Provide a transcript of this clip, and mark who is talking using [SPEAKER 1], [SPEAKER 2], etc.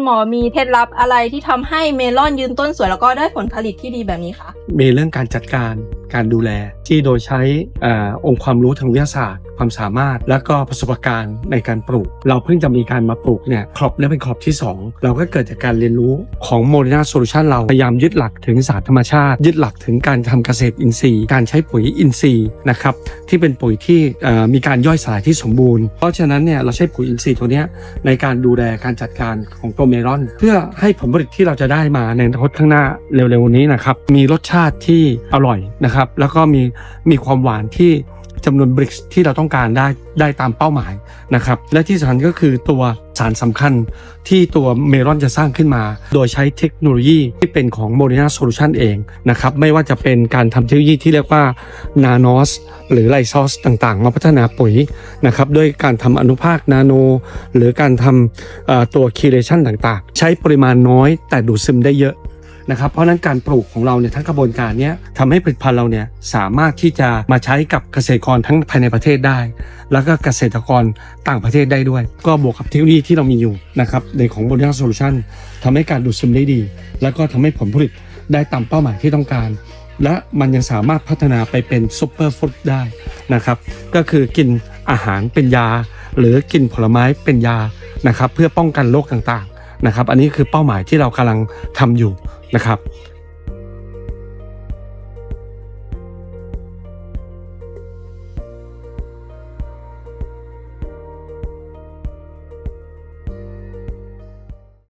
[SPEAKER 1] คุณหมอมีเคล็ดลับอะไรที่ทำให้เมลอนยืนต้นสวยแล้วก็ได้ผลผลิตที่ดีแบบนี้คะ
[SPEAKER 2] มีเรื่องการจัดการ การดูแล ที่โดยใช้อองค์ความรู้ทางวิทยาศาสตร์ ความสามารถ และก็ประสบการณ์ในการปลูก เราเพิ่งจะมีการมาปลูกเนี่ยครอบและเป็นครอบที่ 2 เราก็เกิดจากการเรียนรู้ของโมเดนาโซลูชันเราพยายามยึดหลักถึงสารธรรมชาติ ยึดหลักถึงการทำเกษตรอินทรีย์ การใช้ปุ๋ยอินทรีย์นะครับที่เป็นปุ๋ยที่มีการย่อยสลายที่สมบูรณ์ เพราะฉะนั้นเนี่ยเราใช้ปุ๋ยอินทรีย์ตัวเนี้ยในการดูแลการจัดการของตัวเมลอน เพื่อให้ผลผลิตที่เราจะได้มาในอนาคตข้างหน้าเร็วๆนี้นะครับมีรสชาติที่อร่อยนะครับแล้วก็มีมีความหวานที่จำนวนบริกที่เราต้องการได้ได้ตามเป้าหมายนะครับและที่สำคัญก็คือตัวสารสำคัญที่ตัวเมลอนจะสร้างขึ้นมา โดยใช้เทคโนโลยีที่เป็นของ m o d e r n a Solution เองนะครับไม่ว่าจะเป็นการทำเทคโนโลยีที่เรียกว่า Nanos หรือไลซอสต่างๆ มาพัฒนาปุ๋ยนะครับด้วยการทำอนุภาคนาโน หรือการทำตัวคีเลชันต่างๆ ใช้ปริมาณน้อยแต่ดูดซึมได้เยอะ นะครับเพราะนั้นการปลูกของเราเนี่ยทั้งกระบวนการเนี้ยทำให้ผลิตภัณฑ์เราเนี่ยสามารถที่จะมาใช้กับเกษตรกรทั้งภายในประเทศได้ แล้วก็เกษตรกรต่างประเทศได้ด้วย ก็บวกกับเทคโนโลยีที่เรามีอยู่นะครับในของ b o d y Solution ทำให้การดูดซึมได้ดี แล้วก็ทำให้ผลผลิตได้ตามเป้าหมายที่ต้องการ และมันยังสามารถพัฒนาไปเป็นซูเปอร์ฟู้ดได้นะครับก็คือกินอาหารเป็นยา หรือกินผลไม้เป็นยานะครับเพื่อป้องกันโรคต่างๆนะครับอันนี้คือเป้าหมายที่เรากำลังทำอยู่ นะครับ